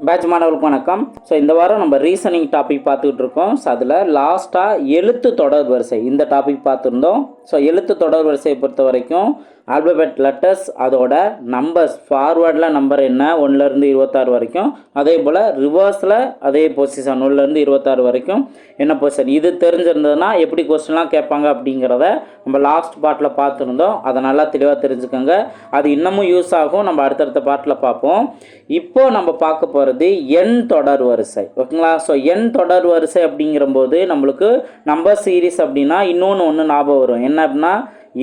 Batch மாணவர்களுக்கு வணக்கம். So இந்த வாரம் நம்ம ரீசனிங் டாபிக் பார்த்துக்கிட்டு இருக்கோம். ஸோ அதில் லாஸ்ட்டாக எழுத்து தொடர் வரிசை. இந்த டாபிக் பார்த்துருந்தோம். ஸோ எழுத்து தொடர் வரிசையை பொறுத்த வரைக்கும் ஆல்பபெட் லெட்டர்ஸ் அதோட நம்பர்ஸ் ஃபார்வேர்டில் நம்பர் என்ன ஒன்றுலேருந்து இருபத்தாறு வரைக்கும் அதே போல் ரிவர்ஸில் அதே பொசிஷன் ஒன்றுலேருந்து இருபத்தாறு வரைக்கும் என்ன பொசிஷன் இது தெரிஞ்சிருந்ததுன்னா எப்படி கொஸ்டின்லாம் கேட்பாங்க அப்படிங்கிறத நம்ம லாஸ்ட் பாட்டில் பார்த்துருந்தோம். அதை நல்லா தெளிவாக தெரிஞ்சுக்கோங்க. அது இன்னமும் யூஸ் ஆகும். நம்ம அடுத்தடுத்த பாட்டில் பார்ப்போம். இப்போ நம்ம பார்க்க போகிறது எண் தொடர் வரிசை. ஓகேங்களா? ஸோ எண் தொடர் வரிசை அப்படிங்கிறபோது நம்மளுக்கு நம்பர் சீரிஸ் அப்படின்னா இன்னொன்று ஒன்று ஞாபகம் வரும். என்ன அப்படின்னா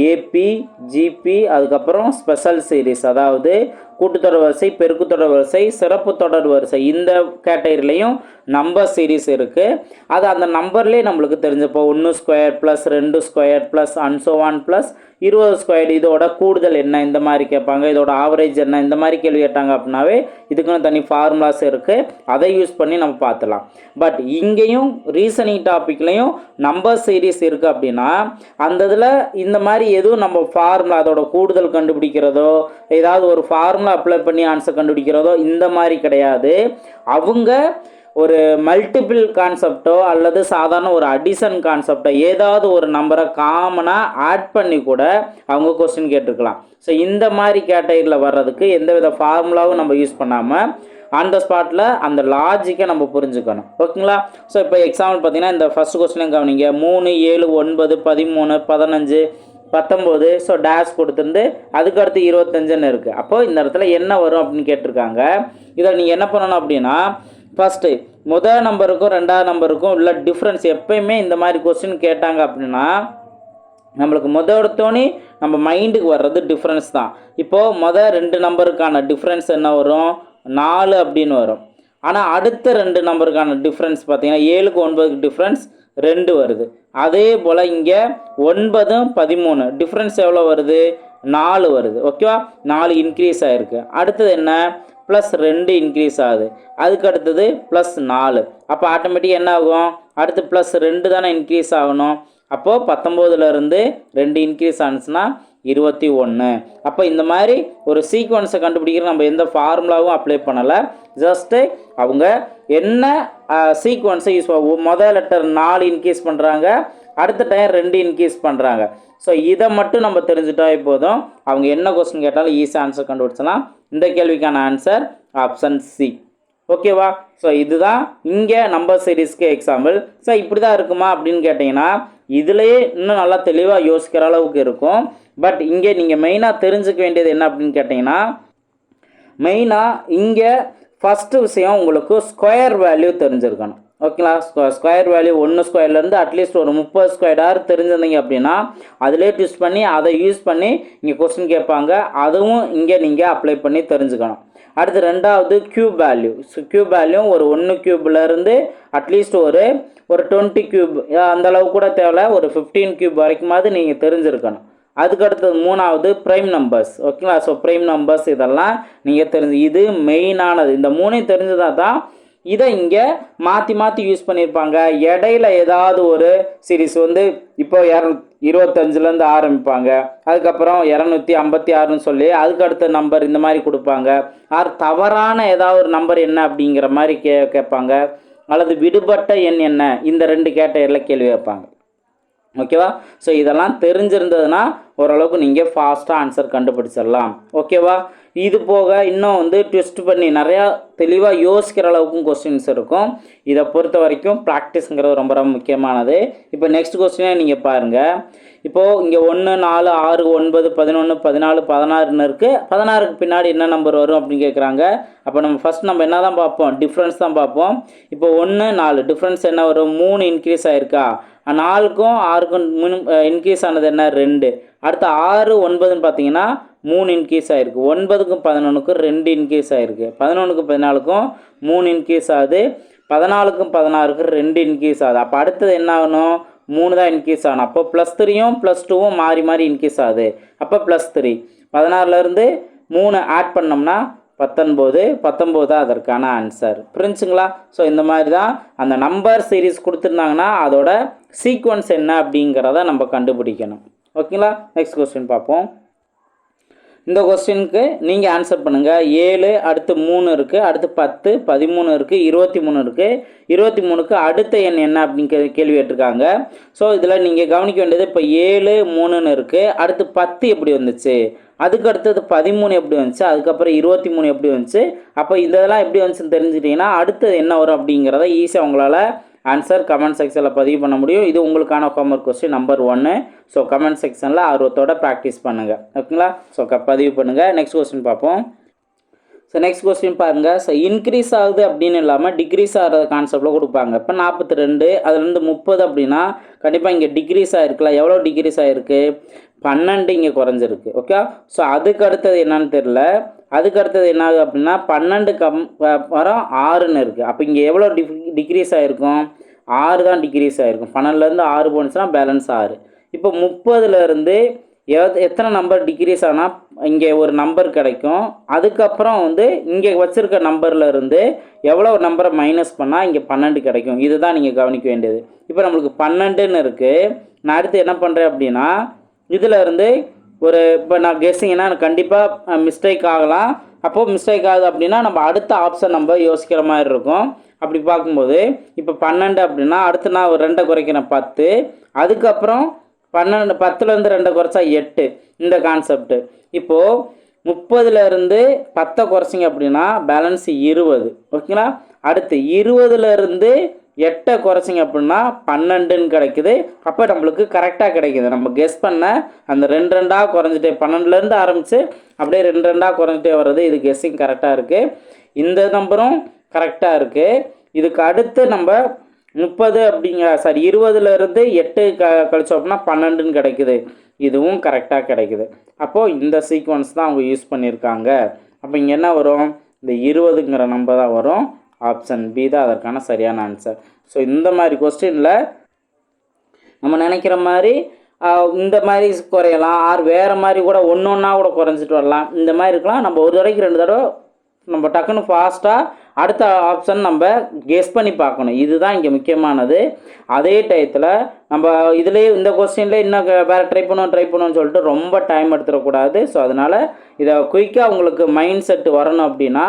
ஏபி ஜிபி அதுக்கப்புறம் ஸ்பெஷல் சீரீஸ் அதாவது கூட்டுத்தொடர் வரிசை பெருக்குத்தொடர் வரிசை சிறப்பு தொடர் வரிசை. இந்த கேட்டகரிலையும் நம்பர் சீரிஸ் இருக்குது அது அந்த நம்பர்லேயே நம்மளுக்கு தெரிஞ்சப்போ ஒன்று ஸ்கொயர் ப்ளஸ் ரெண்டு ஸ்கொயர் ப்ளஸ் அன்சோ ஒன் ப்ளஸ் இருபது ஸ்கொயர் இதோட கூடுதல் என்ன இந்த மாதிரி கேட்பாங்க. இதோட ஆவரேஜ் என்ன இந்த மாதிரி கேள்வி கேட்டாங்க அப்படின்னாவே இதுக்குன்னு தனி ஃபார்முலாஸ் இருக்குது அதை யூஸ் பண்ணி நம்ம பார்த்துலாம். பட் இங்கேயும் ரீசனிங் டாப்பிக்லேயும் நம்பர் சீரிஸ் இருக்குது அப்படின்னா அந்த இதில் இந்த மாதிரி எதுவும் நம்ம ஃபார்முலா அதோட கூடுதல் கண்டுபிடிக்கிறதோ ஏதாவது ஒரு ஃபார்முலா அப்ளை பண்ணி ஆன்சர் கண்டுபிடிக்கிறதோ இந்த மாதிரி கிடையாது. அவங்க ஒரு மல்டிபிள் கான்செப்டோ அல்லது சாதாரண ஒரு அடிஷன் கான்செப்டோ ஏதாவது ஒரு நம்பரை காமனாக ஆட் பண்ணி கூட அவங்க கொஸ்டின் கேட்டிருக்கலாம். ஸோ இந்த மாதிரி கேட்டகரியில் வர்றதுக்கு எந்தவித ஃபார்முலாவும் நம்ம யூஸ் பண்ணாமல் அந்த ஸ்பாட்டில் அந்த லாஜிக்கை நம்ம புரிஞ்சுக்கணும். ஓகேங்களா? ஸோ இப்போ எக்ஸாம்பிள் பார்த்தீங்கன்னா இந்த ஃபஸ்ட் கொஸ்டினையும் கவனிங்க. மூணு ஏழு ஒன்பது பதிமூணு பதினஞ்சு பத்தொம்போது ஸோ டேஷ் கொடுத்துருந்து அதுக்கடுத்து இருபத்தஞ்சுன்னு இருக்குது அப்போது இந்த இடத்துல என்ன வரும் அப்படின்னு கேட்டிருக்காங்க. இதை நீங்கள் என்ன பண்ணணும் அப்படின்னா ஃபஸ்ட்டு முதல் நம்பருக்கும் ரெண்டாவது நம்பருக்கும் உள்ள டிஃப்ரென்ஸ் எப்பயுமே இந்த மாதிரி கொஸ்டின் கேட்டாங்க அப்படின்னா நம்மளுக்கு முத எடுத்தோன்னே நம்ம மைண்டுக்கு வர்றது டிஃப்ரென்ஸ் தான். இப்போது மொதல் ரெண்டு நம்பருக்கான டிஃப்ரென்ஸ் என்ன வரும்? நாலு அப்படின்னு வரும். ஆனால் அடுத்த ரெண்டு நம்பருக்கான டிஃப்ரென்ஸ் பார்த்தீங்கன்னா ஏழுக்கு ஒன்பதுக்கு டிஃப்ரென்ஸ் ரெண்டு வருது. அதே போல் இங்கே ஒன்பதும் பதிமூணு. டிஃப்ரென்ஸ் எவ்வளோ வருது? நாலு வருது. ஓகேவா நாலு இன்க்ரீஸ் ஆகிருக்கு அடுத்தது என்ன? ப்ளஸ் ரெண்டு இன்க்ரீஸ் ஆகுது. அதுக்கு அடுத்தது ப்ளஸ் நாலு. அப்போ ஆட்டோமேட்டிக்காக என்ன ஆகும்? அடுத்து ப்ளஸ் ரெண்டு தானே இன்க்ரீஸ் ஆகணும். அப்போது பத்தொம்போதுலேருந்து ரெண்டு இன்க்ரீஸ் ஆனிச்சுன்னா இருபத்தி ஒன்று அப்போ இந்த மாதிரி ஒரு சீக்வன்ஸை கண்டுபிடிக்கிற நம்ம எந்த ஃபார்முலாவும் அப்ளை பண்ணலை. ஜஸ்ட்டு அவங்க என்ன சீக்வன்ஸை யூஸ் மொதல் லெட்டர் நாலு இன்க்ரீஸ் பண்ணுறாங்க அடுத்த டைம் ரெண்டு இன்க்ரீஸ் பண்ணுறாங்க ஸோ இதை மட்டும் நம்ம தெரிஞ்சுட்டாவே போதும். அவங்க என்ன கொஸ்டின் கேட்டாலும் ஈஸியாக ஆன்சர் கண்டுபிடிச்சலாம் இந்த கேள்விக்கான ஆன்சர் ஆப்ஷன் சி ஓகேவா ஸோ இதுதான் இங்கே நம்பர் சீரீஸ்க்கு எக்ஸாம்பிள் ஸோ இப்படி தான் இருக்குமா அப்படின்னு கேட்டிங்கன்னா இதுலேயே இன்னும் நல்லா தெளிவாக யோசிக்கிற அளவுக்கு இருக்கும். பட் இங்கே நீங்கள் மெயினாக தெரிஞ்சுக்க வேண்டியது என்ன அப்படின்னு கேட்டிங்கன்னா மெயினாக இங்கே ஃபஸ்ட்டு விஷயம் உங்களுக்கு ஸ்கொயர் வேல்யூ தெரிஞ்சிருக்கணும். ஓகேங்களா ஸ்கொயர் வேல்யூ ஒன்று ஸ்கொயர்லேருந்து அட்லீஸ்ட் ஒரு முப்பது ஸ்கொயராக தெரிஞ்சிருந்தீங்க அப்படின்னா அதிலே ட்விஸ்ட் பண்ணி அதை யூஸ் பண்ணி இங்கே கொஸ்டின் கேட்பாங்க. அதுவும் இங்கே நீங்கள் அப்ளை பண்ணி தெரிஞ்சுக்கணும். அடுத்து ரெண்டாவது cube value so cube value ஒரு ஒன்று க்யூப்லேருந்து அட்லீஸ்ட் ஒரு ஒரு டுவெண்ட்டி க்யூப் அந்த அளவு கூட தேவை ஒரு ஃபிஃப்டீன் க்யூப் வரைக்குமாவது நீங்கள் தெரிஞ்சிருக்கணும். அதுக்கு அடுத்தது மூணாவது ப்ரைம் நம்பர்ஸ் ஓகேங்களா ஸோ ப்ரைம் நம்பர்ஸ் இதெல்லாம் நீங்கள் தெரிஞ்சு இது மெயினானது இந்த மூணையும் தெரிஞ்சதாக தான் இதை இங்கே மாற்றி மாற்றி யூஸ் பண்ணியிருப்பாங்க. இடையில ஏதாவது ஒரு சீரிஸ் வந்து இப்போ இரநூ இருபத்தஞ்சிலேருந்து ஆரம்பிப்பாங்க. அதுக்கப்புறம் இரநூத்தி ஐம்பத்தி ஆறுன்னு சொல்லி அதுக்கு அடுத்த நம்பர் இந்த மாதிரி கொடுப்பாங்க. ஆர் தவறான ஏதாவது ஒரு நம்பர் என்ன அப்படிங்கிற மாதிரி கே கேட்பாங்க. அல்லது விடுபட்ட எண் என்ன? இந்த ரெண்டு கேட்டகரியில் கேள்வி வைப்பாங்க ஓகேவா? ஸோ இதெல்லாம் தெரிஞ்சிருந்ததுன்னா ஓரளவுக்கு நீங்கள் ஃபாஸ்ட்டாக ஆன்சர் கண்டுபிடிச்சிடலாம். ஓகேவா? இது போக இன்னும் வந்து ட்விஸ்ட் பண்ணி நிறையா தெளிவாக யோசிக்கிற அளவுக்கும் கொஸ்டின்ஸ் இருக்கும். இதை பொறுத்த வரைக்கும் ப்ராக்டிஸுங்கிறது ரொம்ப ரொம்ப முக்கியமானது. இப்போ நெக்ஸ்ட் கொஸ்டினே நீங்கள் பாருங்கள் இப்போது இங்கே ஒன்று நாலு ஆறு ஒன்பது பதினொன்று பதினாலு பதினாறுன்னு இருக்குது பதினாறுக்கு பின்னாடி என்ன நம்பர் வரும் அப்படின்னு கேட்குறாங்க அப்போ நம்ம ஃபஸ்ட் நம்ம என்ன தான் பார்ப்போம்? டிஃப்ரென்ஸ் தான் பார்ப்போம். இப்போ ஒன்று நாலு டிஃப்ரென்ஸ் என்ன வரும்? மூணு இன்க்ரீஸ் ஆயிருக்கா? நாலுக்கும் ஆறுக்கும் மினி இன்க்ரீஸ் ஆனது என்ன? ரெண்டு. அடுத்து ஆறு ஒன்பதுன்னு பார்த்தீங்கன்னா மூணு இன்க்ரீஸ் ஆகிருக்கு ஒன்பதுக்கும் பதினொன்றுக்கும் ரெண்டு இன்க்ரீஸ் ஆகிருக்கு பதினொன்றுக்கும் பதினாலுக்கும் மூணு இன்க்ரீஸ் ஆகுது. பதினாலுக்கும் பதினாறுக்கும் ரெண்டு இன்க்ரீஸ் ஆகுது. அப்போ அடுத்தது என்ன ஆகணும்? மூணு தான் இன்க்ரீஸ் ஆகணும். அப்போ ப்ளஸ் த்ரீயும் ப்ளஸ் டூவும் மாறி மாறி இன்க்ரீஸ் ஆகுது. அப்போ ப்ளஸ் த்ரீ பதினாறுலேருந்து மூணு ஆட் பண்ணோம்னா பத்தொன்பது பத்தொம்போது தான் அதற்கான ஆன்சர் புரிஞ்சுங்களா? ஸோ இந்த மாதிரி தான் அந்த நம்பர் சீரீஸ் கொடுத்துருந்தாங்கன்னா அதோட சீக்வன்ஸ் என்ன அப்படிங்கிறத நம்ம கண்டுபிடிக்கணும். ஓகேங்களா நெக்ஸ்ட் கொஸ்டின் பார்ப்போம். இந்த கொஸ்டினுக்கு நீங்கள் ஆன்சர் பண்ணுங்கள் ஏழு அடுத்து மூணு இருக்குது அடுத்து பத்து பதிமூணு இருக்குது இருபத்தி மூணு இருக்குது இருபத்தி மூணுக்கு அடுத்த எண் என்ன அப்படின்னு கே கேள்வி கேட்டிருக்காங்க. ஸோ இதில் நீங்கள் கவனிக்க வேண்டியது இப்போ ஏழு மூணுன்னு இருக்குது அடுத்து பத்து எப்படி வந்துச்சு? அதுக்கு அடுத்தது பதிமூணு எப்படி வந்துச்சு? அதுக்கப்புறம் இருபத்தி மூணு எப்படி வந்துச்சு? அப்போ இதெல்லாம் எப்படி வந்துச்சுன்னு தெரிஞ்சுக்கிட்டிங்கன்னா அடுத்தது என்ன வரும் அப்படிங்கிறத ஈஸியாக உங்களால் ஆன்சர் கமெண்ட் செக்ஷனில் பதிவு பண்ண முடியும். இது உங்களுக்கான ஹோம்ஒர்க் கொஸ்டின் நம்பர் ஒன்று ஸோ கமெண்ட் செக்ஷனில் ஆர்வத்தோட ப்ராக்டிஸ் பண்ணுங்கள் ஓகேங்களா ஸோ க பதிவு பண்ணுங்கள் நெக்ஸ்ட் கொஸ்டின் பார்ப்போம். ஸோ நெக்ஸ்ட் கொஸ்டின் பாருங்கள் ஸோ இன்க்ரீஸ் ஆகுது அப்படின்னு இல்லாமல் டிக்ரீஸ் ஆகிற கான்செப்டில் கொடுப்பாங்க. இப்போ நாற்பத்தி ரெண்டு அதுலேருந்து முப்பது அப்படின்னா கண்டிப்பாக இங்கே டிக்ரீஸ் ஆகிருக்குல்ல எவ்வளோ டிக்ரீஸ் ஆகிருக்கு பன்னெண்டு இங்கே குறைஞ்சிருக்கு. ஓகே ஸோ அதுக்கு அடுத்தது என்னன்னு தெரில அதுக்கு அடுத்தது என்ன ஆகுது அப்படின்னா பன்னெண்டு கம் வரம் ஆறுன்னு இருக்குது அப்போ இங்கே எவ்வளோ டி டிக்ரீஸ் ஆகிருக்கும் ஆறு தான் டிக்ரீஸ் ஆகிருக்கும் பன்னெண்டுலேருந்து ஆறு போணுச்சுன்னா பேலன்ஸ் ஆறு. இப்போ முப்பதுலேருந்து எத் எத்தனை நம்பர் டிக்ரீஸ் ஆனால் இங்கே ஒரு நம்பர் கிடைக்கும்? அதுக்கப்புறம் வந்து இங்கே வச்சுருக்க நம்பரில் இருந்து எவ்வளோ நம்பரை மைனஸ் பண்ணால் இங்கே பன்னெண்டு கிடைக்கும்? இதுதான் நீங்கள் கவனிக்க வேண்டியது. இப்போ நம்மளுக்கு பன்னெண்டுன்னு இருக்குது நான் அடுத்து என்ன பண்ணுறேன் அப்படின்னா இதில் இருந்து ஒரு இப்போ நான் கெஸ்ஸிங்கன்னா எனக்கு கண்டிப்பாக மிஸ்டேக் ஆகலாம். அப்போது மிஸ்டேக் ஆகுது அப்படின்னா நம்ம அடுத்த ஆப்ஷன் நம்ம யோசிக்கிற மாதிரி இருக்கும். அப்படி பார்க்கும்போது இப்போ பன்னெண்டு அப்படின்னா அடுத்து நான் ஒரு ரெண்டை குறைக்கிறேன் பத்து. அதுக்கப்புறம் பன்னெண்டு பத்துலேருந்து ரெண்டை குறைச்சா எட்டு. இந்த கான்செப்ட் இப்போது முப்பதுலேருந்து பத்தை குறைச்சிங்க அப்படின்னா பேலன்ஸ் இருபது. ஓகேங்களா? அடுத்து இருபதுலேருந்து எட்டை குறைச்சிங்க அப்படின்னா பன்னெண்டுன்னு கிடைக்குது. அப்போ நம்மளுக்கு கரெக்டாக கிடைக்குது. நம்ம கெஸ் பண்ண அந்த ரெண்டு ரெண்டாக குறைஞ்சிட்டே பன்னெண்டுலேருந்து ஆரம்பித்து அப்படியே ரெண்டு ரெண்டாக குறைஞ்சிட்டே வர்றது இது கெஸ்ஸிங் கரெக்டாக இருக்குது இந்த நம்பரும் கரெக்டாக இருக்குது இதுக்கு அடுத்து நம்ம முப்பது அப்படிங்க சாரி இருபதுலேருந்து எட்டு க கழிச்சோம் அப்படின்னா பன்னெண்டுன்னு கிடைக்குது. இதுவும் கரெக்டாக கிடைக்குது. அப்போது இந்த சீக்வன்ஸ் தான் அவங்க யூஸ் பண்ணியிருக்காங்க. அப்போ இங்கே என்ன வரும்? இந்த இருபதுங்கிற நம்பர் தான் வரும். ஆப்ஷன் பி தான் அதற்கான சரியான ஆன்சர் ஸோ இந்த மாதிரி கொஸ்டினில் நம்ம நினைக்கிற மாதிரி இந்த மாதிரி குறையலாம். ஆர் வேறு மாதிரி கூட ஒன்று ஒன்றா கூட குறைஞ்சிட்டு வரலாம். இந்த மாதிரி இருக்கலாம். நம்ம ஒரு தடவைக்கு ரெண்டு தடவை நம்ம டக்குன்னு ஃபாஸ்ட்டாக அடுத்த ஆப்ஷன் நம்ம கெஸ் பண்ணி பார்க்கணும். இதுதான் இங்கே முக்கியமானது. அதே டயத்தில் நம்ம இதுலேயே இந்த கொஸ்டின்லேயே இன்னும் வேறு ட்ரை பண்ணுவோம் ட்ரை பண்ணுவோம்னு சொல்லிட்டு ரொம்ப டைம் எடுத்துடக்கூடாது. ஸோ அதனால் இதை குயிக்காக உங்களுக்கு மைண்ட் செட் வரணும் அப்படின்னா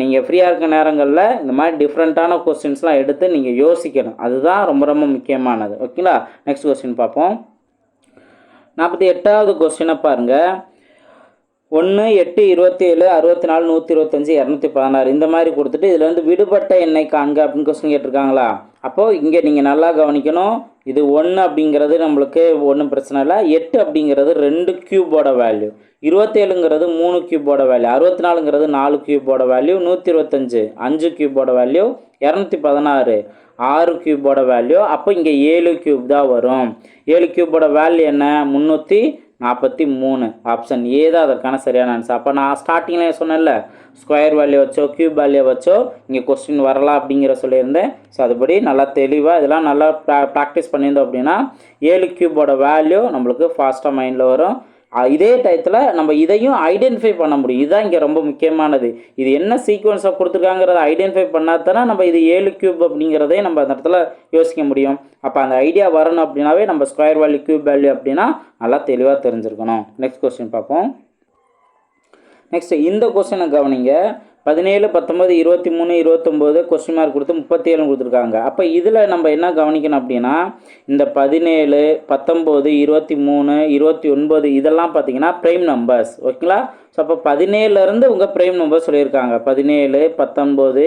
நீங்கள் ஃப்ரீயாக இருக்க நேரங்களில் இந்த மாதிரி டிஃப்ரெண்ட்டான கொஸ்டின்ஸ்லாம் எடுத்து நீங்கள் யோசிக்கணும். அதுதான் ரொம்ப ரொம்ப முக்கியமானது. ஓகேங்களா நெக்ஸ்ட் கொஸ்டின் பார்ப்போம். நாற்பத்தி எட்டாவது கொஸ்டினை பாருங்கள் ஒன்று எட்டு இருபத்தி ஏழு அறுபத்தி நாலு நூற்றி இருபத்தஞ்சி இரநூத்தி பதினாறு இந்த மாதிரி கொடுத்துட்டு இதில் வந்து விடுபட்ட எண்ணெய் காண்க அப்படின்னு கொஸ்டின் கேட்டிருக்காங்களா? அப்போது இங்கே நீங்கள் நல்லா கவனிக்கணும். இது ஒன்று அப்படிங்கிறது நம்மளுக்கு ஒன்றும் பிரச்சனை இல்லை. எட்டு அப்படிங்கிறது ரெண்டு க்யூபோட வேல்யூ இருபத்தேழுங்கிறது மூணு க்யூபோட வேல்யூ அறுபத்தி நாலுங்கிறது நாலு க்யூபோட வேல்யூ நூற்றி இருபத்தஞ்சு அஞ்சு க்யூபோட வேல்யூ இரநூத்தி பதினாறு ஆறு க்யூபோட வேல்யூ அப்போ இங்கே ஏழு க்யூப் தான் வரும். ஏழு க்யூபோட வேல்யூ என்ன? முந்நூற்றி நாற்பத்தி மூணு. ஆப்ஷன் ஏ தான் அதற்கான சரியான ஆன்சர் அப்போ நான் ஸ்டார்டிங்கில் சொன்னேன்ல ஸ்கொயர் வேல்யூ வச்சோ க்யூப் வேல்யூ வச்சோ இங்கே கொஸ்டின் வரலாம் அப்படிங்கிற சொல்லியிருந்தேன். ஸோ அதுபடி நல்லா தெளிவாக இதெல்லாம் நல்லா ப்ரா ப்ராக்டிஸ் பண்ணியிருந்தோம் அப்படின்னா ஏழு க்யூபோட வேல்யூ நம்மளுக்கு ஃபாஸ்ட்டாக மைண்டில் வரும். இதே டயத்தில் நம்ம இதையும் ஐடென்டிஃபை பண்ண முடியும். இதுதான் இங்கே ரொம்ப முக்கியமானது. இது என்ன சீக்வன்ஸாக கொடுத்துருக்காங்கிறத ஐடென்டிஃபை பண்ணால் தானே நம்ம இது ஏழு கியூப் அப்படிங்கிறதே நம்ம அந்த இடத்துல யோசிக்க முடியும். அப்போ அந்த ஐடியா வரணும் அப்படின்னாவே நம்ம ஸ்கொயர் வேல்யூ கியூப் வேல்யூ அப்படின்னா நல்லா தெளிவாக தெரிஞ்சிருக்கணும். நெக்ஸ்ட் கொஸ்டின் பார்ப்போம். நெக்ஸ்ட் இந்த கொஸ்டினை கவனிங்க. பதினேழு பத்தொம்பது இருபத்தி மூணு இருபத்தொம்போது கொஸ்டின் மார்க் கொடுத்து முப்பத்தி ஏழு கொடுத்துருக்காங்க. அப்போ இதில் நம்ம என்ன கவனிக்கணும் அப்படின்னா இந்த பதினேழு பத்தொம்போது இருபத்தி மூணு இருபத்தி ஒன்பது இதெல்லாம் பார்த்தீங்கன்னா ப்ரைம் நம்பர்ஸ் ஓகேங்களா ஸோ அப்போ பதினேழுலேருந்து உங்கள் ப்ரைம் நம்பர் சொல்லியிருக்காங்க. பதினேழு பத்தொம்போது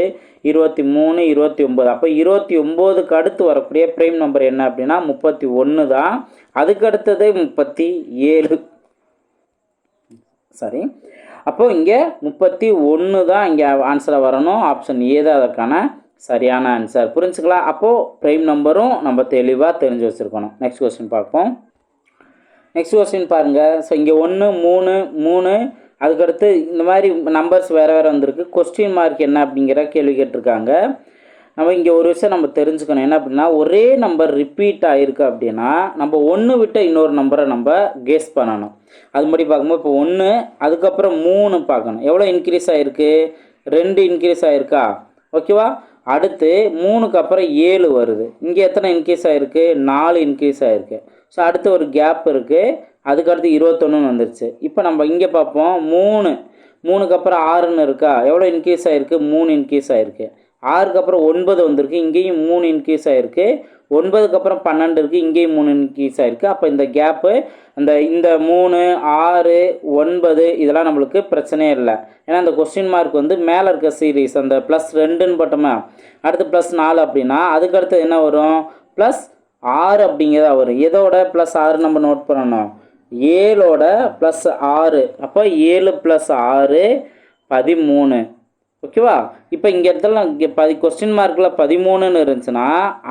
இருபத்தி மூணு இருபத்தி ஒம்பது அப்போ இருபத்தி ஒம்போதுக்கு அடுத்து வரக்கூடிய ப்ரைம் நம்பர் என்ன அப்படின்னா முப்பத்தி ஒன்று தான். அதுக்கு அடுத்தது முப்பத்தி ஏழு. சாரி அப்போது இங்கே முப்பத்தி ஒன்று தான் இங்கே ஆன்சராக வரணும். ஆப்ஷன் ஏ தான் அதற்கான சரியான ஆன்சர் புரிஞ்சுக்கலாம் அப்போது ப்ரைம் நம்பரும் நம்ம தெளிவாக தெரிஞ்சு வச்சுருக்கணும். நெக்ஸ்ட் கொஸ்டின் பார்ப்போம். நெக்ஸ்ட் கொஸ்டின் பாருங்கள் ஸோ இங்கே ஒன்று மூணு மூணு. அதுக்கடுத்து இந்த மாதிரி நம்பர்ஸ் வேறு வேறு வந்திருக்கு. கொஸ்டின் மார்க் என்ன அப்படிங்கிற கேள்வி கேட்டிருக்காங்க. நம்ம இங்கே ஒரு விஷயம் நம்ம தெரிஞ்சுக்கணும். என்ன அப்படின்னா ஒரே நம்பர் ரிப்பீட் ஆகிருக்கு அப்படின்னா நம்ம ஒன்று விட்ட இன்னொரு நம்பரை நம்ம கெஸ் பண்ணணும். அது மாதிரி பார்க்கும்போது இப்போ ஒன்று அதுக்கப்புறம் மூணு பார்க்கணும். எவ்வளோ இன்க்ரீஸ் ஆகிருக்கு ரெண்டு இன்க்ரீஸ் ஆகிருக்கா ஓகேவா அடுத்து மூணுக்கு அப்புறம் ஏழு வருது. இங்கே எத்தனை இன்க்ரீஸ் ஆகிருக்கு நாலு இன்க்ரீஸ் ஆகிருக்கு ஸோ அடுத்து ஒரு கேப் இருக்குது அதுக்கடுத்து இருபத்தொன்னு வந்துருச்சு. இப்போ நம்ம இங்கே பார்ப்போம். மூணு. மூணுக்கு அப்புறம் ஆறுன்னு இருக்கா? எவ்வளோ இன்க்ரீஸ் ஆகிருக்கு மூணு இன்க்ரீஸ் ஆகிருக்கு ஆறுக்கு அப்புறம் ஒன்பது வந்திருக்கு இங்கேயும் மூணு இன்க்ரீஸ் ஆகிருக்கு ஒன்பதுக்கு அப்புறம் பன்னெண்டு இருக்குது இங்கேயும் மூணு இன்க்ரீஸ் ஆகிருக்கு அப்போ இந்த கேப்பு அந்த இந்த மூணு ஆறு ஒன்பது இதெல்லாம் நம்மளுக்கு பிரச்சனையே இல்லை. ஏன்னா அந்த கொஸ்டின் மார்க் வந்து மேலே இருக்க சீரீஸ் அந்த ப்ளஸ் ரெண்டுன்னு போட்டோமா? அடுத்து ப்ளஸ் நாலு அப்படின்னா அதுக்கடுத்து என்ன வரும்? ப்ளஸ் ஆறு அப்படிங்கிறதா வரும். எதோட ப்ளஸ் ஆறு நம்ம நோட் பண்ணணும்? ஏழோட ப்ளஸ் ஆறு. அப்போ ஏழு ப்ளஸ் ஆறு பதிமூணு. ஓகேவா? இப்போ இங்கே இடத்துல இங்கே பதி கொஸ்டின் மார்க்கில் பதிமூணுன்னு இருந்துச்சுன்னா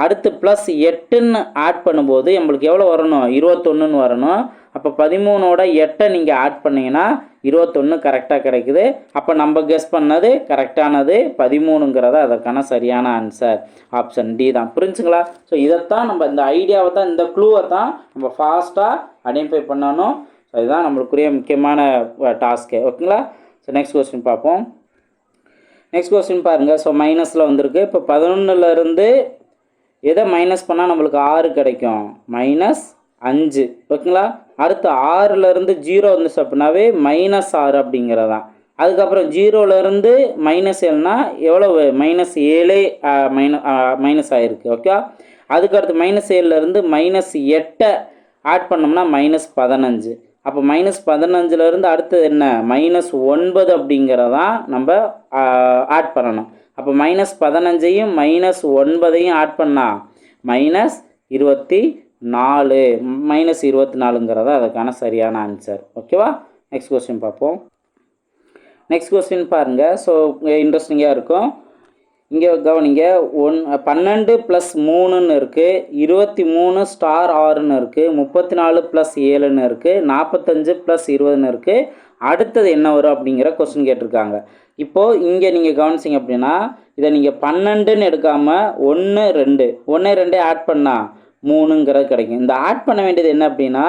அடுத்து ப்ளஸ் எட்டுன்னு ஆட் பண்ணும்போது நம்மளுக்கு எவ்வளோ வரணும்? இருபத்தொன்னுன்னு வரணும். அப்போ பதிமூணோட எட்டை நீங்கள் ஆட் பண்ணிங்கன்னா இருபத்தொன்று கரெக்டாக கிடைக்குது. அப்போ நம்ம கெஸ் பண்ணது கரெக்டானது பதிமூணுங்கிறத? அதற்கான சரியான ஆன்சர் ஆப்ஷன் டி தான். புரிஞ்சுங்களா? ஸோ இதைத்தான் நம்ம இந்த ஐடியாவை தான் இந்த க்ளூவை தான் நம்ம ஃபாஸ்ட்டாக ஐடென்டிஃபை பண்ணணும். ஸோ இதுதான் நம்மளுக்குரிய முக்கியமான டாஸ்க்கு ஓகேங்களா? ஸோ நெக்ஸ்ட் கொஸ்டின் பார்ப்போம். நெக்ஸ்ட் கொஸ்டின் பாருங்கள் ஸோ மைனஸில் வந்திருக்கு. இப்போ பதினொன்றுலேருந்து எதை மைனஸ் பண்ணால் நம்மளுக்கு ஆறு கிடைக்கும்? மைனஸ் அஞ்சு. ஓகேங்களா? அடுத்து ஆறுலேருந்து ஜீரோ வந்துச்சு அப்படின்னாவே மைனஸ் ஆறு அப்படிங்கிறதான் அதுக்கப்புறம் ஜீரோலேருந்து மைனஸ் ஏழுனா எவ்வளோ மைனஸ் ஏழே மைன மைனஸ் ஆகிருக்கு ஓகே? அதுக்கடுத்து மைனஸ் ஏழுலேருந்து மைனஸ் எட்டை ஆட் பண்ணோம்னா மைனஸ் பதினஞ்சு. அப்போ மைனஸ் பதினஞ்சுலேருந்து அடுத்தது என்ன? மைனஸ் ஒன்பது அப்படிங்கிறதான் நம்ம ஆட் பண்ணணும். அப்போ மைனஸ் பதினஞ்சையும் மைனஸ் ஒன்பதையும் ஆட் பண்ணால் மைனஸ் இருபத்தி நாலு. மைனஸ் இருபத்தி நாலுங்கிறதா அதுக்கான சரியான ஆன்சர் ஓகேவா நெக்ஸ்ட் கொஸ்டின் பார்ப்போம். நெக்ஸ்ட் கொஸ்டின் பாருங்கள் ஸோ இன்ட்ரெஸ்டிங்காக இருக்கும். இங்கே கவனிங்க ஒன் பன்னெண்டு ப்ளஸ் மூணுன்னு இருக்குது இருபத்தி மூணு ஸ்டார் ஆறுன்னு இருக்குது முப்பத்தி நாலு ப்ளஸ் ஏழுன்னு இருக்குது நாற்பத்தஞ்சு ப்ளஸ் இருபதுன்னு இருக்குது அடுத்தது என்ன வரும் அப்படிங்கிற கொஸ்டின் கேட்டிருக்காங்க. இப்போது இங்கே நீங்கள் கவனிச்சிங்க அப்படின்னா இதை நீங்கள் பன்னெண்டுன்னு எடுக்காமல் ஒன்று ரெண்டு ஒன்று ரெண்டே ஆட் பண்ணால் மூணுங்கிறது கிடைக்கும். இந்த ஆட் பண்ண வேண்டியது என்ன அப்படின்னா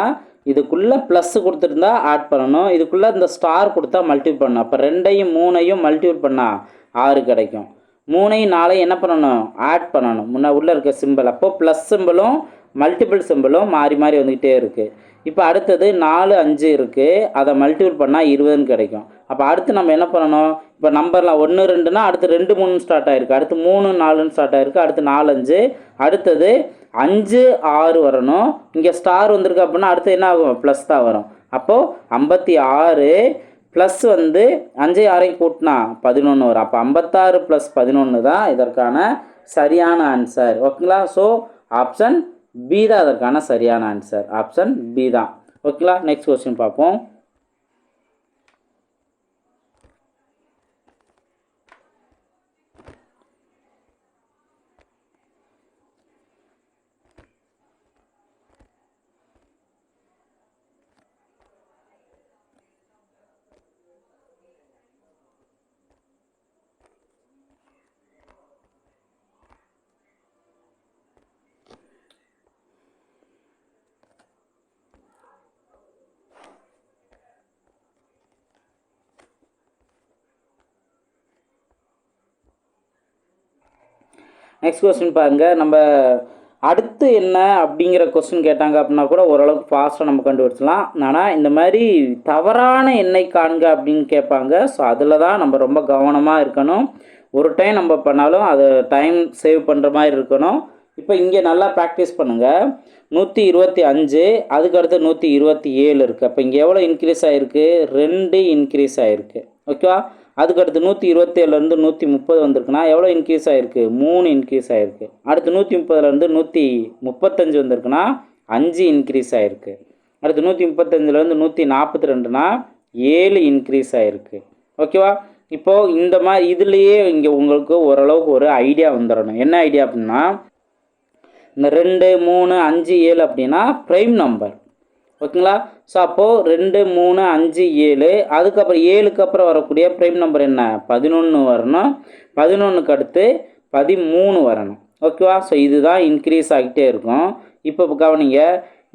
இதுக்குள்ளே ப்ளஸ் கொடுத்துருந்தா ஆட் பண்ணணும் இதுக்குள்ளே இந்த ஸ்டார் கொடுத்தா மல்டிபிள் பண்ணணும். அப்போ ரெண்டையும் மூணையும் மல்டிபிள் பண்ணால் ஆறு கிடைக்கும். மூணையும் நாளையும் என்ன பண்ணணும்? ஆட் பண்ணணும். முன்னே உள்ளே இருக்க சிம்பிள் அப்போது ப்ளஸ் சிம்பிளும் மல்டிபிள் சிம்பிளும் மாறி மாறி வந்துக்கிட்டே இருக்குது இப்போ அடுத்தது நாலு அஞ்சு இருக்குது அதை மல்டிபிள் பண்ணால் இருபதுன்னு கிடைக்கும். அப்போ அடுத்து நம்ம என்ன பண்ணணும்? இப்போ நம்பர்லாம் ஒன்று ரெண்டுனா அடுத்து ரெண்டு மூணு ஸ்டார்ட் ஆகிருக்கு அடுத்து மூணு நாலுன்னு ஸ்டார்ட் ஆகிருக்கு அடுத்து நாலு அஞ்சு. அடுத்தது அஞ்சு ஆறு வரணும். இங்கே ஸ்டார் வந்திருக்கு அப்படின்னா அடுத்து என்ன ஆகும்? ப்ளஸ் தான் வரும். அப்போது ஐம்பத்தி ஆறு ப்ளஸ் வந்து அஞ்சு ஆறையும் கூட்டினா பதினொன்று வரும். அப்போ ஐம்பத்தாறு ப்ளஸ் பதினொன்று தான் இதற்கான சரியான ஆன்சர் ஓகேங்களா ஸோ ஆப்ஷன் பி தான் அதற்கான சரியான ஆன்சர் ஆப்ஷன் பி தான். ஓகேங்களா நெக்ஸ்ட் கொஸ்டின் பார்ப்போம். நெக்ஸ்ட் கொஸ்டின் பாருங்க. நம்ம அடுத்து என்ன அப்படிங்கிற கொஸ்டின் கேட்டாங்க அப்படின்னா கூட ஓரளவுக்கு ஃபாஸ்ட்டாக நம்ம கண்டுபிடிச்சலாம் ஆனால் இந்த மாதிரி தவறான எண்ணெய் காண்க அப்படின்னு கேட்பாங்க. ஸோ அதில் தான் நம்ம ரொம்ப கவனமாக இருக்கணும். ஒரு டைம் நம்ம பண்ணாலும் அது டைம் சேவ் பண்ணுற மாதிரி இருக்கணும். இப்போ இங்கே நல்லா ப்ராக்டிஸ் பண்ணுங்கள் நூற்றி இருபத்தி அஞ்சு அதுக்கடுத்து நூற்றி இருபத்தி ஏழு இருக்குது அப்போ இங்கே எவ்வளோ இன்க்ரீஸ் ஆகிருக்கு ரெண்டு இன்க்ரீஸ் ஆகிருக்கு ஓகேவா அதுக்கடுத்து நூற்றி இருபத்தேழுலேருந்து நூற்றி முப்பது வந்திருக்குன்னா எவ்வளோ இன்க்ரீஸ் ஆகிருக்கு மூணு இன்க்ரீஸ் ஆகிருக்கு அடுத்து நூற்றி முப்பதுலேருந்து நூற்றி முப்பத்தஞ்சு வந்திருக்குன்னா அஞ்சு இன்க்ரீஸ் ஆகிருக்கு அடுத்து நூற்றி முப்பத்தஞ்சுலேருந்து நூற்றி நாற்பத்தி ரெண்டுனா ஏழு இன்க்ரீஸ் ஆகிருக்கு ஓகேவா இப்போது இந்த மாதிரி இதுலேயே இங்கே உங்களுக்கு ஓரளவுக்கு ஒரு ஐடியா வந்துடணும் என்ன ஐடியா அப்படின்னா இந்த ரெண்டு மூணு அஞ்சு ஏழு அப்படின்னா ப்ரைம் நம்பர் ஓகேங்களா? ஸோ அப்போது ரெண்டு மூணு அஞ்சு ஏழு அதுக்கப்புறம் ஏழுக்கு அப்புறம் வரக்கூடிய ப்ரைம் நம்பர் என்ன? பதினொன்று வரணும். பதினொன்றுக்கு அடுத்து பதிமூணு வரணும். ஓகேவா? ஸோ இதுதான் இன்க்ரீஸ் ஆகிட்டே இருக்கும். இப்போ கவனிங்க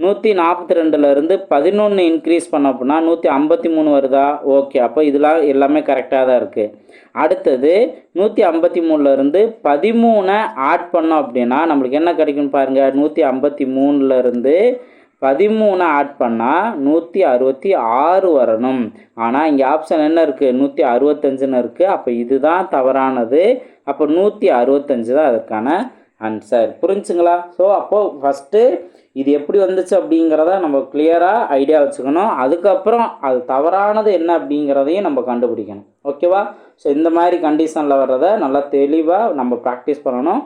நூற்றி நாற்பத்தி ரெண்டுலேருந்து பதினொன்று இன்க்ரீஸ் பண்ண அப்படின்னா நூற்றி ஐம்பத்தி மூணு வருதா? ஓகே அப்போ இதெல்லாம் எல்லாமே கரெக்டாக தான் இருக்குது அடுத்தது நூற்றி ஐம்பத்தி மூணுலேருந்து பதிமூணை ஆட் பண்ணோம் அப்படின்னா நம்மளுக்கு என்ன கிடைக்கும்னு பாருங்கள் நூற்றி ஐம்பத்தி மூணுலேருந்து பதிமூணு ஆட் பண்ணால் நூற்றி அறுபத்தி ஆறு வரணும். ஆனால் இங்கே ஆப்ஷன் என்ன இருக்குது நூற்றி அறுபத்தஞ்சுன்னு இருக்குது அப்போ இதுதான் தவறானது. அப்போ நூற்றி அறுபத்தஞ்சு தான் அதற்கான ஆன்சர் புரிஞ்சுங்களா? ஸோ அப்போது ஃபஸ்ட்டு இது எப்படி வந்துச்சு அப்படிங்கிறத நம்ம கிளியராக ஐடியா வச்சுக்கணும். அதுக்கப்புறம் அது தவறானது என்ன அப்படிங்கிறதையும் நம்ம கண்டுபிடிக்கணும். ஓகேவா ஸோ இந்த மாதிரி கண்டிஷனில் வர்றதை நல்லா தெளிவாக நம்ம ப்ராக்டிஸ் பண்ணணும்.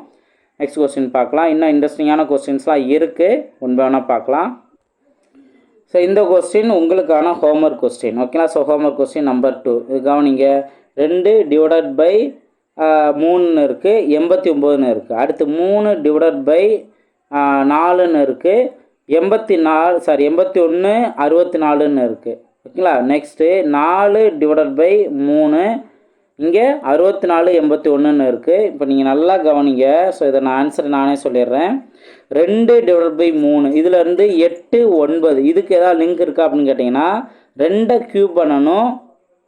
நெக்ஸ்ட் கொஸ்டின் பார்க்கலாம். இன்னும் இன்ட்ரெஸ்டிங்கான கொஸ்டின்ஸ்லாம் இருக்குது ஒன்று வேணால் பார்க்கலாம். ஸோ இந்த கொஸ்டின் உங்களுக்கான ஹோம்ஒர்க் கொஸ்டின் ஓகேங்களா so homework question number two இது கவனிங்க. ரெண்டு டிவைடட் பை மூணுன்னு இருக்குது எண்பத்தி ஒம்போதுன்னு இருக்குது அடுத்து மூணு டிவைடட் பை நாலுன்னு இருக்குது எண்பத்தி நாலு சாரி எண்பத்தி ஒன்று அறுபத்தி நாலுன்னு இருக்குது ஓகேங்களா நெக்ஸ்ட்டு நாலு டிவைடட் பை மூணு இங்கே அறுபத்தி நாலு எண்பத்தி ஒன்றுன்னு இருக்குது இப்போ நீங்கள் நல்லா கவனிங்க. ஸோ இதை நான் ஆன்சர் நானே சொல்லிடுறேன். ரெண்டு டிவைட் பை மூணு. இதுலேருந்து எட்டு ஒன்பது. இதுக்கு ஏதாவது லிங்க் இருக்கா அப்படின்னு கேட்டிங்கன்னா ரெண்டை க்யூப் பண்ணணும்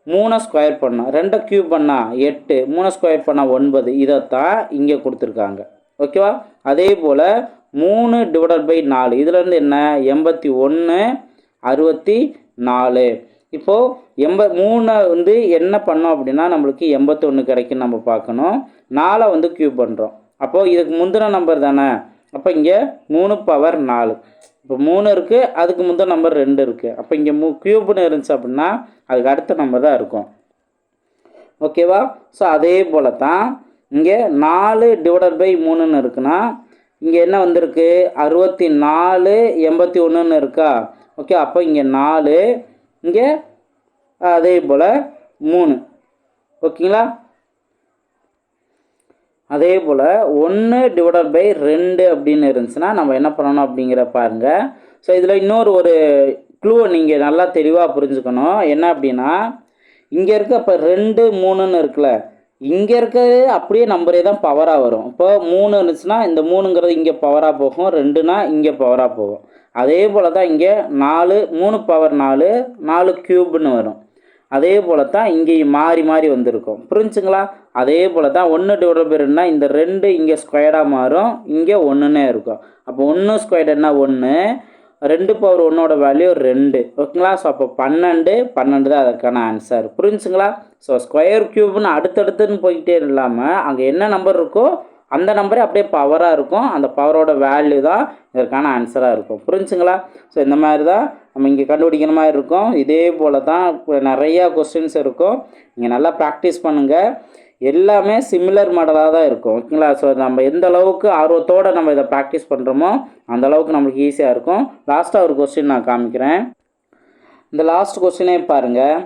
மூணை ஸ்கொயர் பண்ணணும். ரெண்டை க்யூப் பண்ணால் எட்டு மூணை ஸ்கொயர் பண்ணால் ஒன்பது. இதைத்தான் இங்கே கொடுத்துருக்காங்க. ஓகேவா அதே போல் மூணு டிவைடட் பை நாலு. இதுலேருந்து என்ன? எண்பத்தி ஒன்று அறுபத்தி நாலு. இப்போது எண்ப மூணை வந்து என்ன பண்ணோம் அப்படின்னா நம்மளுக்கு எண்பத்தொன்று கிடைக்கும் நம்ம பார்க்கணும். நாலை வந்து க்யூப் பண்ணுறோம் அப்போது இதுக்கு முந்தின நம்பர் தானே? அப்போ இங்கே மூணு பவர் நாலு. இப்போ மூணு இருக்குது அதுக்கு முந்தின நம்பர் ரெண்டு இருக்குது அப்போ இங்கே மூ க்யூப்னு இருந்துச்சு அப்படின்னா அதுக்கு அடுத்த நம்பர் தான் இருக்கும். ஓகேவா ஸோ அதே போல் தான் இங்கே நாலு டிவைடட் பை மூணுன்னு இருக்குன்னா இங்கே என்ன வந்திருக்கு? அறுபத்தி நாலு எண்பத்தி ஒன்றுன்னு இருக்கா? ஓகே அப்போ இங்கே நாலு இங்கே அதே போல் மூணு. ஓகேங்களா? அதே போல் ஒன்று டிவைடட் பை ரெண்டு அப்படின்னு இருந்துச்சுன்னா நம்ம என்ன பண்ணணும் அப்படிங்கிற பாருங்கள் ஸோ இதில் இன்னொரு ஒரு க்ளூவை நீங்கள் நல்லா தெளிவாக புரிஞ்சுக்கணும். என்ன அப்படின்னா இங்கே இருக்க இப்போ ரெண்டு மூணுன்னு இருக்குல்ல இங்கே இருக்கிறது அப்படியே நம்பரே தான் பவராக வரும். இப்போ மூணு இருந்துச்சுன்னா இந்த மூணுங்கிறது இங்கே பவராக போகும். ரெண்டுனா இங்கே பவராக போகும். அதே போல் தான் இங்கே நாலு மூணு பவர் நாலு நாலு க்யூப்னு வரும். அதே போல் தான் இங்கேயும் மாறி மாறி வந்திருக்கும். புரிஞ்சுங்களா? அதே போல் தான் ஒன்று டிவைட் பை ரெண்டுனா இந்த ரெண்டு இங்கே ஸ்கொயர்டாக மாறும். இங்கே ஒன்றுனே இருக்கும். அப்போ ஒன்று ஸ்கொயர்டுனா ஒன்று ரெண்டு பவர் ஒன்னோட வேல்யூ ரெண்டு. ஓகேங்களா? ஸோ அப்போ பன்னெண்டு பன்னெண்டு தான் அதற்கான ஆன்சர் புரிஞ்சுங்களா? ஸோ ஸ்கொயர் க்யூப்னு அடுத்தடுத்துன்னு போய்கிட்டே இல்லாமல் அங்கே என்ன நம்பர் இருக்கோ அந்த நம்பரே அப்படியே பவராக இருக்கும். அந்த பவரோட வேல்யூ தான் இதற்கான ஆன்சராக இருக்கும். புரிஞ்சுங்களா? ஸோ இந்த மாதிரி தான் நம்ம இங்கே கண்டுபிடிக்கிற மாதிரி இருக்கும். இதே போல் தான் நிறையா கொஸ்டின்ஸ் இருக்கும். நீங்கள் நல்லா ப்ராக்டிஸ் பண்ணுங்கள் எல்லாமே சிமிலர் மாடலாக தான் இருக்கும். ஓகேங்களா? ஸோ நம்ம எந்த அளவுக்கு ஆர்வத்தோடு நம்ம இதை ப்ராக்டிஸ் பண்ணுறோமோ அந்த அளவுக்கு நம்மளுக்கு ஈஸியாக இருக்கும். லாஸ்ட்டாக ஒரு கொஸ்டின் நான் காமிக்கிறேன். இந்த லாஸ்ட் கொஸ்டினே பாருங்கள்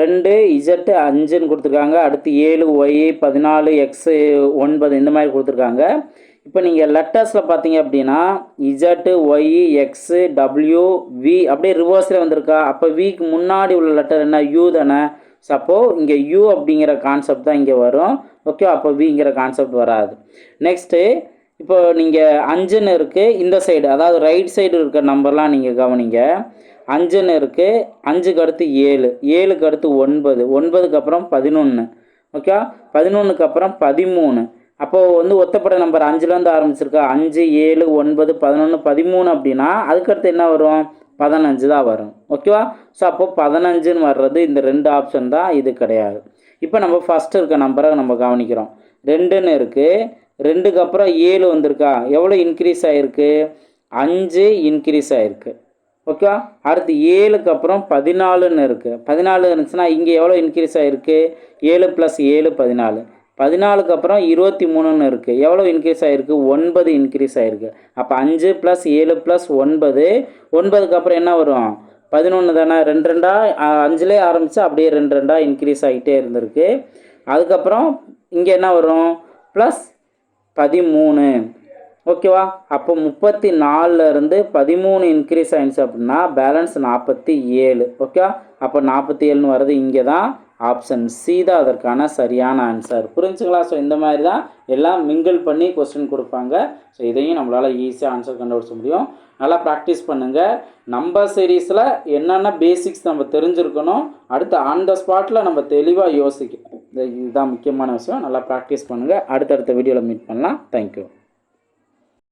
ரெண்டு இசட்டு அஞ்சுன்னு கொடுத்துருக்காங்க. அடுத்து ஏழு ஒய் பதினாலு எக்ஸு ஒன்பது இந்த மாதிரி கொடுத்துருக்காங்க. இப்போ நீங்கள் லெட்டர்ஸில் பார்த்தீங்க அப்படின்னா Z Y X W V அப்படியே ரிவர்ஸில் வந்திருக்கா. அப்போ விக்கு முன்னாடி உள்ள லெட்டர் என்ன? யூ தானே. சப்போ இங்கே யூ அப்படிங்கிற கான்செப்ட் தான் இங்கே வரும். ஓகே அப்போ விங்கிற கான்செப்ட் வராது. நெக்ஸ்ட்டு இப்போ நீங்கள் அஞ்சுன்னு இருக்குது இந்த சைடு அதாவது ரைட் சைடு இருக்கிற நம்பர்லாம் நீங்கள் கவனிங்க. அஞ்சுன்னு இருக்குது அஞ்சுக்கு அடுத்து ஏழு. ஏழுக்கு அடுத்து ஒன்பது. ஒன்பதுக்கு அப்புறம் பதினொன்று ஓகே? பதினொன்றுக்கு அப்புறம் பதிமூணு. அப்போது வந்து ஒத்தப்பட நம்பர் அஞ்சுலேருந்து ஆரம்பிச்சிருக்கா. அஞ்சு ஏழு ஒன்பது பதினொன்று பதிமூணு அப்படின்னா அதுக்கடுத்து என்ன வரும்? பதினஞ்சு தான் வரும். ஓகேவா ஸோ அப்போது பதினஞ்சுன்னு வர்றது இந்த ரெண்டு ஆப்ஷன் தான். இது கிடையாது. இப்போ நம்ம ஃபஸ்ட்டு இருக்க நம்பரை நம்ம கவனிக்கிறோம். ரெண்டுன்னு இருக்குது ரெண்டுக்கு அப்புறம் ஏழு வந்திருக்கா. எவ்வளோ இன்க்ரீஸ் ஆகிருக்கு அஞ்சு இன்க்ரீஸ் ஆகிருக்கு ஓகேவா அடுத்து ஏழுக்கு அப்புறம் பதினாலுன்னு இருக்குது பதினாலு இருந்துச்சுன்னா இங்கே எவ்வளோ இன்க்ரீஸ் ஆகிருக்கு ஏழு ப்ளஸ் ஏழு பதினாலு. பதினாலுக்கு அப்புறம் இருபத்தி மூணுன்னு இருக்குது எவ்வளோ இன்க்ரீஸ் ஆகிருக்கு ஒன்பது இன்க்ரீஸ் ஆகிருக்கு அப்போ அஞ்சு ப்ளஸ் ஏழு ப்ளஸ் ஒன்பது. ஒன்பதுக்கு அப்புறம் என்ன வரும்? பதினொன்று தானே? ரெண்டு ரெண்டாக அஞ்சுலே ஆரம்பித்து அப்படியே ரெண்டு ரெண்டாக இன்க்ரீஸ் ஆகிட்டே இருந்திருக்கு. அதுக்கப்புறம் இங்கே என்ன வரும்? ப்ளஸ் பதிமூணு. ஓகேவா? அப்போ முப்பத்தி நாலுலேருந்து பதிமூணு இன்க்ரீஸ் ஆயிடுச்சு அப்படின்னா பேலன்ஸ் நாற்பத்தி ஏழு. ஓகேவா? அப்போ நாற்பத்தி ஏழுன்னு வர்றது இங்கே தான் ஆப்ஷன் சி தான் அதற்கான சரியான ஆன்சர் புரிஞ்சுங்களா? ஸோ இந்த மாதிரி தான் எல்லாம் மிங்கிள் பண்ணி கொஸ்டின் கொடுப்பாங்க. ஸோ இதையும் நம்மளால் ஈஸியாக ஆன்சர் கண்டுபிடிச்ச முடியும். நல்லா ப்ராக்டிஸ் பண்ணுங்கள் நம்பர் சீரீஸில் என்னென்ன பேசிக்ஸ் நம்ம தெரிஞ்சிருக்கணும்? அடுத்து ஆன் த ஸ்பாட்டில் நம்ம தெளிவாக யோசிக்கணும். இதுதான் முக்கியமான விஷயம். நல்லா ப்ராக்டிஸ் பண்ணுங்கள் அடுத்தடுத்த வீடியோவில் மீட் பண்ணலாம். தேங்க்யூ